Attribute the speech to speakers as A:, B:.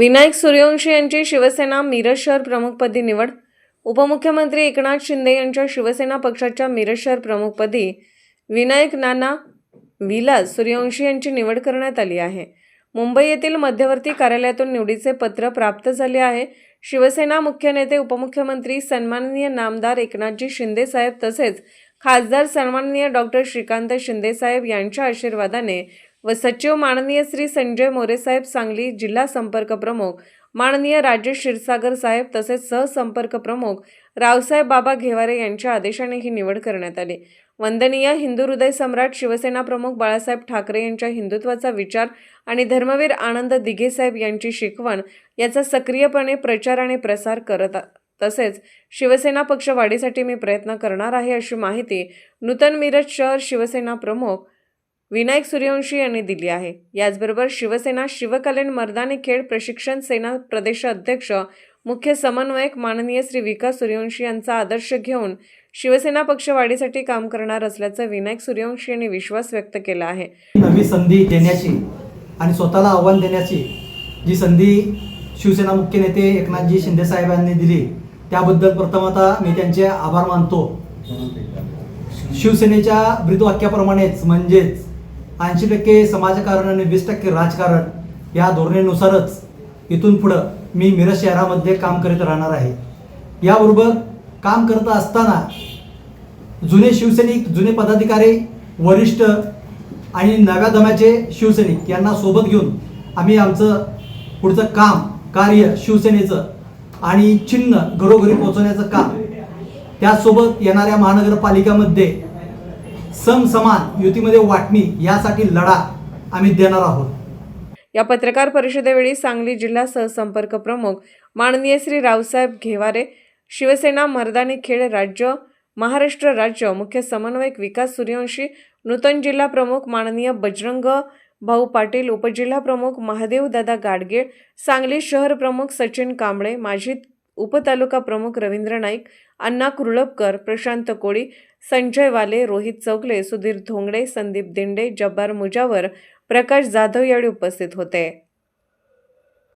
A: विनायक सूर्यवंशी यांची शिवसेना मिरज शहर प्रमुखपदी निवड. उपमुख्यमंत्री एकनाथ शिंदे यांच्या शिवसेना पक्षाच्या मिरज शहर प्रमुखपदी विनायक नाना विलास सूर्यवंशी यांची निवड करण्यात आली आहे. मुंबई येथील मध्यवर्ती कार्यालयातून निवडीचे पत्र प्राप्त झाले आहे. शिवसेना मुख्य नेते उपमुख्यमंत्री सन्माननीय नामदार एकनाथजी शिंदे साहेब तसेच खासदार सन्माननीय डॉक्टर श्रीकांत शिंदे साहेब यांच्या आशीर्वादाने व सचिव माननीय श्री संजय मोरेसाहेब सांगली जिल्हा संपर्क प्रमुख माननीय राजेश क्षीरसागर साहेब तसेच सहसंपर्क प्रमुख रावसाहेब बाबा घेवारे यांच्या आदेशाने ही निवड करण्यात आली. वंदनीय हिंदू हृदय सम्राट शिवसेना प्रमुख बाळासाहेब ठाकरे यांच्या हिंदुत्वाचा विचार आणि धर्मवीर आनंद दिघेसाहेब यांची शिकवण याचा सक्रियपणे प्रचार आणि प्रसार करत तसेच शिवसेना पक्ष वाढीसाठी मी प्रयत्न करणार आहे अशी माहिती नूतन मिरज शहर शिवसेना प्रमुख विनायक सूर्यवंशी यांनी दिली आहे. याचबरोबर शिवसेना शिवकल्याण मर्दानी खेळ प्रशिक्षण सेना प्रदेश अध्यक्ष मुख्य समन्वयक माननीय श्री विकास सूर्यवंशी यांचा आदर्श घेऊन शिवसेना पक्ष वाढीसाठी काम करणार असल्याचं विनायक सूर्यवंशी यांनी विश्वास व्यक्त केला आहे.
B: नवी संधी देण्याची आणि स्वतःला आव्हान देण्याची जी संधी शिवसेना मुख्य नेते एकनाथजी शिंदे साहेबांनी दिली त्याबद्दल प्रथमतः मी त्यांचे आभार मानतो. शिवसेनेच्या ब्रीदवाक्याप्रमाणेच म्हणजेच ऐंशी टक्के समाजकारण आणि वीस टक्के राजकारण या धोरणेनुसारच इथून पुढं मी मिरज शहरामध्ये काम करीत राहणार आहे. याबरोबर काम करत असताना जुने शिवसैनिक जुने पदाधिकारी वरिष्ठ आणि नव्या दम्याचे शिवसैनिक यांना सोबत घेऊन आम्ही आमचं पुढचं काम कार्य शिवसेनेचं आणि चिन्ह घरोघरी पोहोचवण्याचं काम त्याचसोबत येणाऱ्या महानगरपालिकामध्ये सम समान युतीमध्ये वाटणी यासाठी लढा आम्ही देणार आहोत.
A: या पत्रकार परिषदेवेळी सांगली जिल्हा सहसंपर्क प्रमुख माननीय श्री रावसाहेब घेवारे शिवसेना मर्दानी खेळ राज्य महाराष्ट्र राज्य मुख्य समन्वयक विकास सूर्यवंशी नूतन जिल्हा प्रमुख माननीय बजरंग भाऊ पाटील उपजिल्हा प्रमुख महादेव दादा गाडगीळ सांगली शहर प्रमुख सचिन कांबळे माजी उपतालुका प्रमुख रवींद्र नाईक अण्णा कुरळपकर प्रशांत कोळी संजय वाले रोहित चौगले सुधीर धोंगडे संदीप दिंडे जब्बार मुजावर प्रकाश जाधव यावेळी उपस्थित होते.